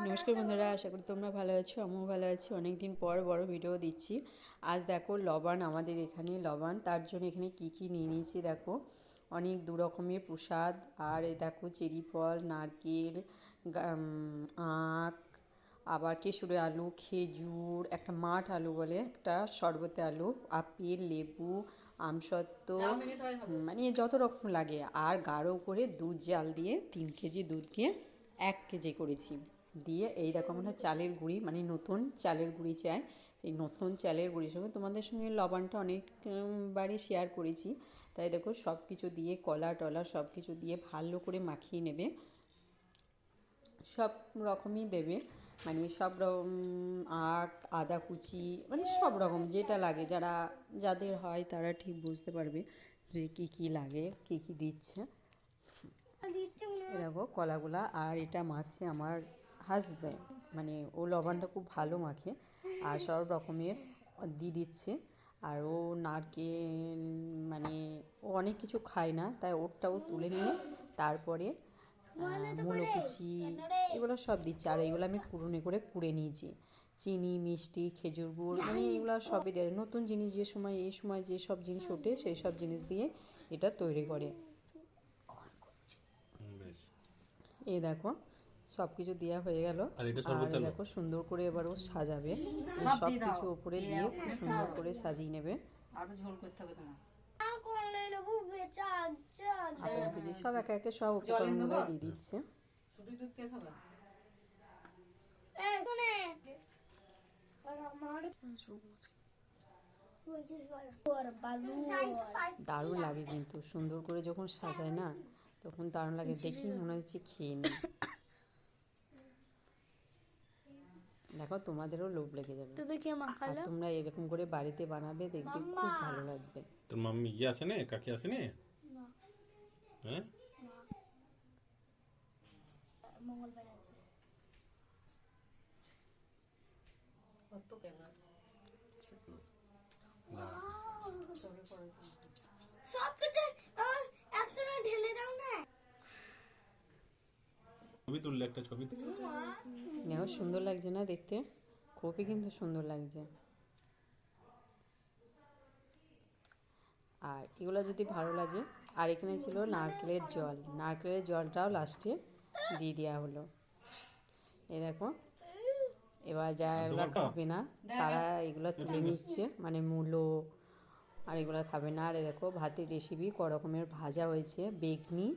নমস্কার বন্ধুরা আশা করি তোমরা ভালো আছো আমিও ভালো আছি। অনেক দিন পর বড় ভিডিও দিচ্ছি। আজ দেখো লবণ আমাদের এখানে লবণ তার জন্য এখানে কি কি নিয়ে নিয়েছি দেখো। অনেক দু রকমের প্রসাদ আর এই দেখো চেরি ফল নারকেল আখ আবার কেশুরে আলু খেজুর একটা মাঠ আলু বলে একটা শরবতে আলু আপেল লেবু আমসত্ত্ব মানে যত রকম লাগে। আর গাঢ় করে দুধ জাল দিয়ে তিন কেজি দুধকে এক কেজি করেছি। দিয়ে এই দেখো আমরা চালের গুঁড়ি মানে নতুন চালের গুঁড়ি চাই। এই নতুন চালের গুঁড়ির সঙ্গে তোমাদের সঙ্গে লবণটা অনেকবারই শেয়ার করেছি। তাই দেখো সব কিছু দিয়ে কলা টলা সব কিছু দিয়ে ভালো করে মাখিয়ে নেবে। সব রকমই দেবে। মানে সব রকম আখ আদা কুচি মানে সব রকম যেটা লাগে। যারা যাদের হয় তারা ঠিক বুঝতে পারবে যে কী কী লাগে কী কী দিচ্ছে। দেখো কলাগুলা আর এটা মাখছে আমার হাজব্যান্ড মানে ও লবণটা খুব ভালো মাখে। আর সব রকমের দিয়ে দিচ্ছে। আর ও নারকেল মানে ও অনেক কিছু খায় না তাই ওরটাও তুলে নিয়ে তারপরে মূলো কুচি এগুলো সব দিচ্ছে। আর এগুলো আমি কুড়ুনি করে কুড়ে নিয়েছি। চিনি মিষ্টি খেজুর গুড় মানে এগুলো সবই দেয়। নতুন জিনিস যে সময় এই সময় যে সব জিনিস ওঠে সেই সব জিনিস দিয়ে এটা তৈরি করে। এই দেখো সব কিছু দেওয়া হয়ে গেল। আর দেখো সুন্দর করে এবার ও সাজাবে। সব কিছু উপরে দিয়ে খুব সুন্দর করে সাজিয়ে নেবে। আরও ঝোল করতে হবে তোমার। সব একে একে সব উপকরণগুলো দিয়ে দিচ্ছে। দারুণ লাগে কিন্তু সুন্দর করে যখন সাজায় না তখন দারুণ লাগে। দেখি মনে হচ্ছে খেয়ে নিই দেখো তোমাদেরও লোভ লেগে যাবে। আর তোমরা এরকম করে বাড়িতে বানাবে দেখবে খুব ভালো লাগবে। তোর মাম্মি ইয়ে আসে নে? কাকি আসে নে? হ্যাঁ? কত কেমন? ছবি তুললে একটা ছবি দেখো সুন্দর লাগছে না দেখতে? খুবই কিন্তু সুন্দর লাগছে। আর এগুলো যদি ভালো লাগে আর এখানে ছিল নারকেলের জল। নারকেলের জলটাও লাস্টে দিয়ে দেওয়া হলো। এই দেখো এবার যারা এগুলো খাবে না তারা এগুলো তুলে নিচ্ছে মানে মূলো আর এগুলো খাবে না। আর এ দেখো ভাতের রেসিপি ক রকমের ভাজা হয়েছে বেগনি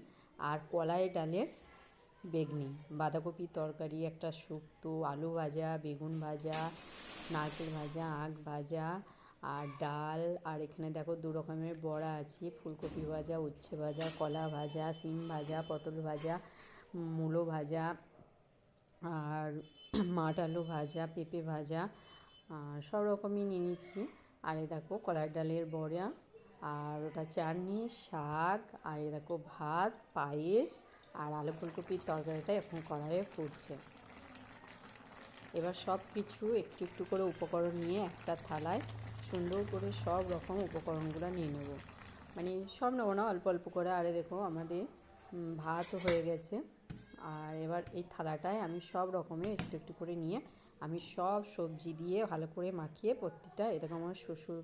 আর কলাই ডালের বেগনি, বাঁধাকপির তরকারি, একটা শুক্তো, আলু ভাজা, বেগুন ভাজা, নারকেল ভাজা, আখ ভাজা, আর ডাল, আর এখানে দেখো দু রকমের বড়া আছে, ফুলকপি ভাজা, উচ্ছে ভাজা, কলা ভাজা, সিম ভাজা, পটল ভাজা, মূলো ভাজা, আর মাঠ আলু ভাজা, পেঁপে ভাজা, আর সব রকমই নিয়ে নিচ্ছি। আর এ দেখো কলার ডালের বড়া, আর ওটা চাটনি, শাক, আর এ দেখো ভাত, পায়েস আর আলু ফুলকপির তরকারিটা এখন কড়াইয়ে ফুটছে। এবার সব কিছু একটু একটু করে উপকরণ নিয়ে একটা থালায় সুন্দর করে সব রকম উপকরণগুলো নিয়ে নেব। মানে সব নেব না, অল্প অল্প করে। আরে দেখো আমাদের ভাত হয়ে গেছে। আর এবার এই থালাটায় আমি সব রকমের একটু একটু করে নিয়ে আমি সব সবজি দিয়ে ভালো করে মাখিয়ে প্রত্যেকটা এরকম আমার শ্বশুর